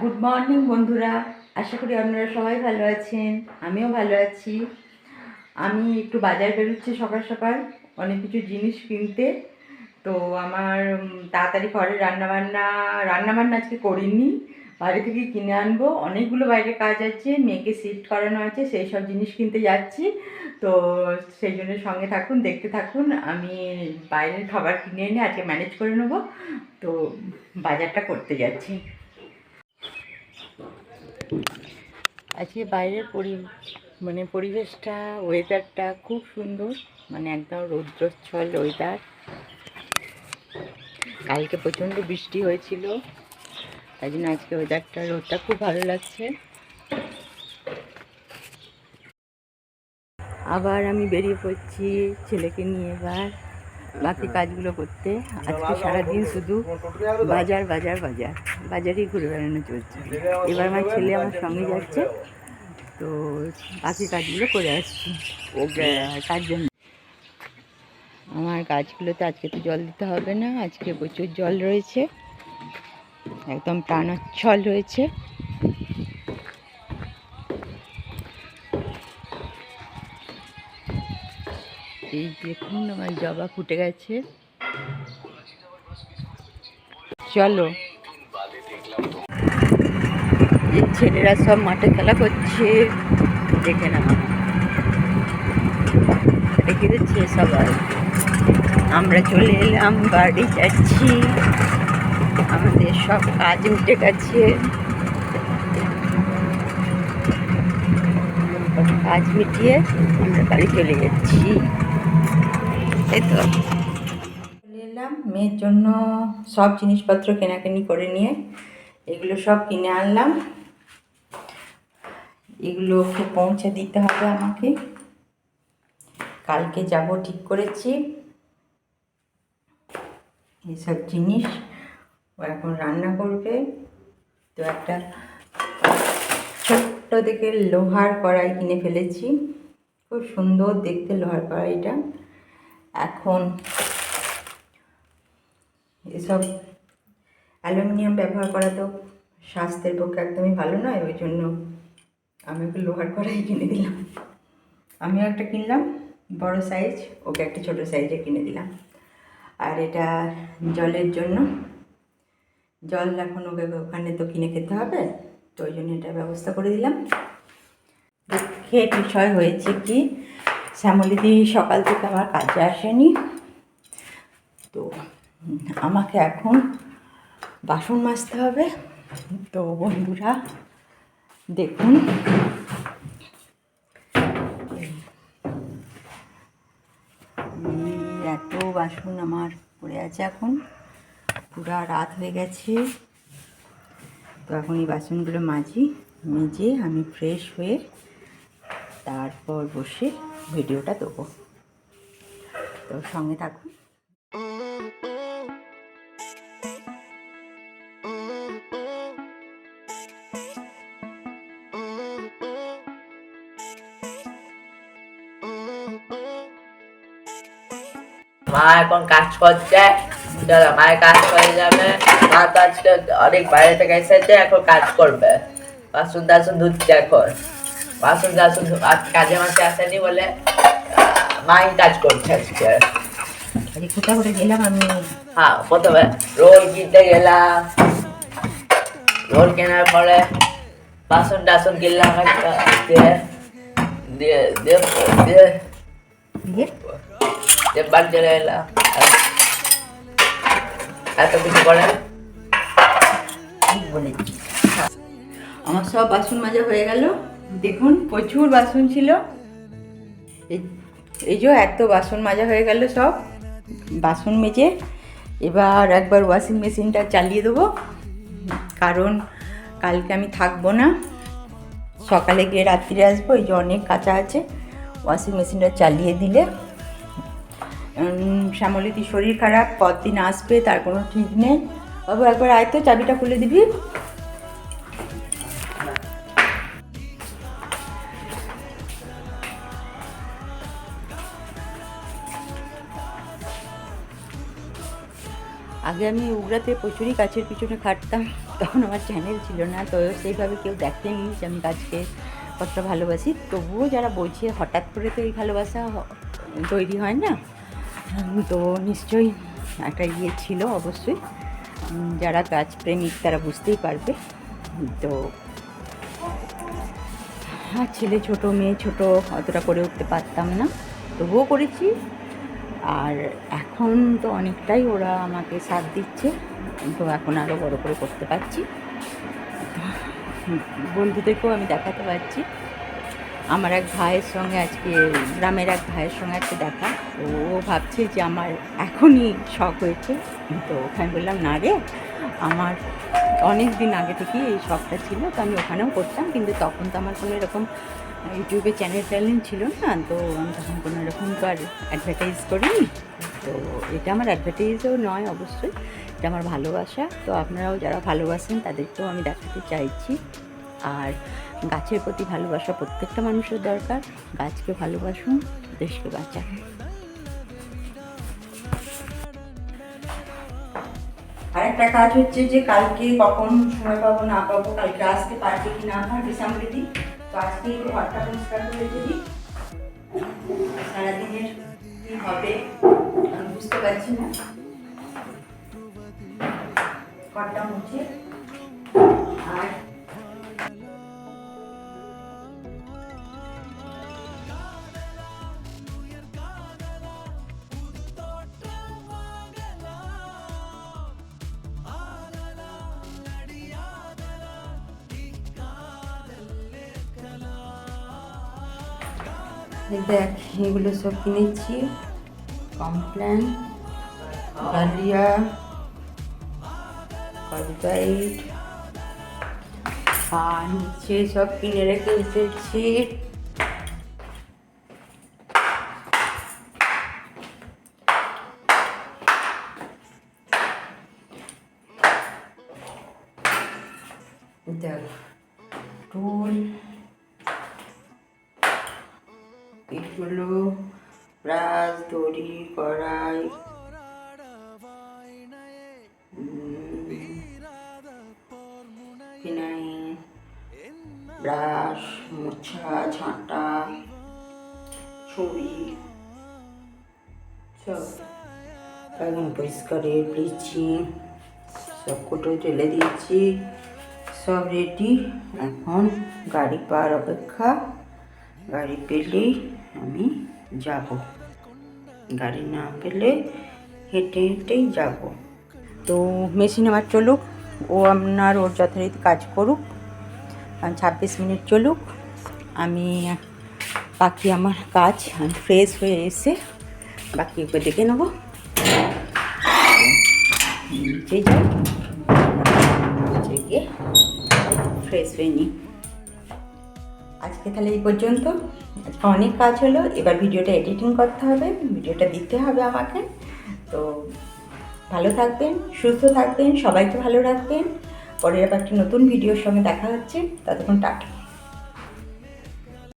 Good morning বন্ধুরা। আশা করি আপনারা সবাই ভালো আছেন। আমিও ভালো আছি। আমি একটু বাজার বেরোচ্ছি সকাল সকাল, অনেক কিছু জিনিস কিনতে। তো আমার তাড়াতাড়ি ঘরে রান্নাবান্না রান্নাবান্না আজকে করিনি। বাইরে থেকে কিনে আনব। অনেকগুলো বাইরে কাজ আছে, মেয়েকে শিফট করানো আছে, সেই সব জিনিস কিনতে যাচ্ছি। তো সেই জন্য সঙ্গে থাকুন, দেখতে থাকুন। আমি বাইরের খাবার কিনে এনে আজকে ম্যানেজ করে নেব। তো বাজারটা করতে যাচ্ছি। আজকে বাইরের পরি মানে পরিবেশটা ওয়েদারটা খুব সুন্দর মানে একদম রৌদ্রচ্ছল ওয়েদার কালকে প্রচণ্ড বৃষ্টি হয়েছিল, তাই জন্য আজকে ওয়েদারটা রোদটা খুব ভালো লাগছে। আবার আমি বেরিয়ে পড়ছি ছেলেকে নিয়ে এবার। বাকি কাজগুলো করতে। আজকে সারাদিন শুধু বাজার বাজার বাজার। বাজারেই ঘুরে বেড়ানো চলছে। এবার আমার ছেলে আমার সঙ্গে যাচ্ছে। তো বাকি কাজগুলো করে আসছি। ও তার জন্য আমার গাছগুলোতে আজকে তো জল দিতে হবে না। আজকে প্রচুর জল রয়েছে। একদম প্রাণোচ্ছল রয়েছে। এই দেখুন, আমার জবা ফুটে গেছে। চলো। এই ছেলেরা সব মাঠে খেলা করছে। দেখে না রেখে দিচ্ছে সবাই? আমরা চলে এলাম, বাড়ি যাচ্ছি। আমাদের সব কাজ উঠে গেছে। কাজ মিটিয়ে আমরা বাড়ি চলে যাচ্ছি। এই তো। চলে এলাম মেয়ের জন্য সব জিনিসপত্র কেনাকানি করে নিয়ে। এগুলো সব কিনে আনলাম। এগুলো ওকে পৌঁছে দিতে হবে আমাকে। কালকে যাব ঠিক করেছি। এইসব জিনিস ও এখন রান্না করবে। তো একটা ছোট্ট দেখে লোহার কড়াই কিনে ফেলেছি। খুব সুন্দর দেখতে লোহার কড়াইটা। এখন এসব অ্যালুমিনিয়াম ব্যবহার করা তো স্বাস্থ্যের পক্ষে একদমই ভালো নয়, ওই জন্য আমি ওকে লোহার কড়াই কিনে দিলাম। আমিও একটা কিনলাম, বড় সাইজ ওকে একটা ছোট সাইজে কিনে দিলাম। আর এটা জলের জন্য। জল এখন ওকে ওখানে তো কিনে খেতে হবে, তো ওই জন্য এটা ব্যবস্থা করে দিলাম। দুঃখের বিষয় হয়েছে কি শ্যামলিদি সকাল থেকে আমার কাজে আসেনি। তো আমাকে এখন বাসন মাজতে হবে। তো বন্ধুরা, দেখুন। এত বাসন আমার পড়ে আছে এখন। পুরা রাত হয়ে গেছে। তো এখন এই বাসনগুলো মাজি, মেজে আমি ফ্রেশ হয়ে তারপর বসে ভিডিওটা দেবো। তো সঙ্গে থাকুন। মা এখন কাজ করছে। চলো মায়ের কাজ করে যাবে। মা তো আজকে অনেক বাইরে থেকে এসেছে, এখন কাজ করবে। বাসন টাসন ধুচ্ছে এখন। বাসন টাসন আজ কাজে মাসে আসেনি বলে মাই কাজ করছে আজকে। কোথাও করে গেলাম আমি? হ্যাঁ প্রথমে রোল কিনতে গেলাম। রোল কেনার পরে বাসন টাসন কিনলাম একটা দিয়ে দিয়ে দিয়ে দিয়ে দিয়ে? বাড়ি চলে এলাম। এত কিছু করে আমার সব বাসন মাজা হয়ে গেল। দেখুন, প্রচুর বাসন ছিল। এই- যে এত বাসন মাজা হয়ে গেল সব। বাসন মেজে এবার একবার ওয়াশিং মেশিনটা চালিয়ে দেবো। কারণ কালকে আমি থাকব না। সকালে গিয়ে রাত্রিরে আসব, এই যে অনেক কাঁচা আছে। ওয়াশিং মেশিনটা চালিয়ে দিলে। শ্যামলিদি শরীর খারাপ কতদিন আসবে, তার কোনো ঠিক নেই। বাবু, একবার আয় তো, চাবিটা খুলে দিবি। আগে আমি উগড়াতে প্রচুরই গাছের পিছনে খাটতাম, তখন আমার চ্যানেল ছিল না, তো সেইভাবে কেউ দেখেনি যে আমি গাছকে কতটা ভালোবাসি। তবুও যারা বোঝে হঠাৎ করে তো এই ভালোবাসা তৈরি হয় না তো নিশ্চয়ই একটা ইয়ে ছিল অবশ্যই। যারা গাছ প্রেমিক তারা বুঝতেই পারবে, তো আর ছেলে ছোট, মেয়ে ছোট অতটা করে উঠতে পারতাম না। তবুও করেছি। আর এখন তো অনেকটাই ওরা আমাকে সাথ দিচ্ছে। তো এখন আরও বড় করে করতে পারছি। বন্ধুদেরকেও আমি দেখাতে পারছি। আমার এক ভাইয়ের সঙ্গে আজকে, গ্রামের এক ভাইয়ের সঙ্গে আজকে দেখা। ও ভাবছে যে আমার এখনই শখ হয়েছে। তো ওখানে বললাম, না রে, আমার অনেক দিন আগে থেকেই এই শখটা ছিল। তো আমি ওখানেও করতাম। কিন্তু তখন তো আমার কোনো এরকম ইউটিউবে চ্যানেল ট্যানেল ছিল না, তো আমি তখন কোনো আর অ্যাডভার্টাইজ করিনি। তো এটা আমার অ্যাডভার্টাইজও নয় অবশ্যই, এটা আমার ভালোবাসা। তো আপনারাও যারা ভালোবাসেন, তাদেরকেও আমি দেখাতে চাইছি। আর গাছের প্রতি ভালোবাসা প্রত্যেকটা মানুষের দরকার। গাছকে ভালোবাসুন, দেশকে বাঁচান। আরেকটা কাজ হচ্ছে যে, কালকে কখন সময় পাবো না পাবো, কালকে আসতে পারবে কি না পারবে সামরিদি তো আজকে একটু ঘরটা পরিষ্কার করে দিবি সারাদিনের কি হবে, আমি বুঝতে পারছি না। ঘরটা মুছে, আর দেখ, এগুলো সব কিনেছি। কমপ্ল্যান ডালিয়া কলগাইট আর নিচে সব কিনে রেখে এসেছি। দেখ, টুল এগুলো ব্রাশ, দড়ি, কড়াই। ফিনাইল, ব্রাশ, মোছা, ঝাঁটা, ছুরি। সব। একদম পরিষ্কারের ব্লিচিং সব কোটো ঢেলে দিয়েছি। সব রেডি এখন গাড়ি পাওয়ার অপেক্ষা। গাড়ি পেলেই আমি যাব। গাড়ি না পেলে হেঁটে হেঁটেই যাব। তো মেশিন আমার চলুক, ও আপনার ওর যথারীতি কাজ করুক ছাব্বিশ মিনিট চলুক, আমি বাকি আমার কাজ, আমি ফ্রেশ হয়ে এসে বাকি ওকে দেখে নেব। নিচে যাই, নিচে গিয়ে ফ্রেশ হয়ে নিই। আজকে তাহলে এই পর্যন্ত। আজকে অনেক কাজ হলো, এবার ভিডিওটা এডিটিং করতে হবে, ভিডিওটা দিতে হবে আমাকে। তো ভালো থাকবেন, সুস্থ থাকবেন, সবাইকে ভালো রাখবেন। পরের আবার একটি নতুন ভিডিওর সঙ্গে দেখা হচ্ছে, ততক্ষণ টাটা।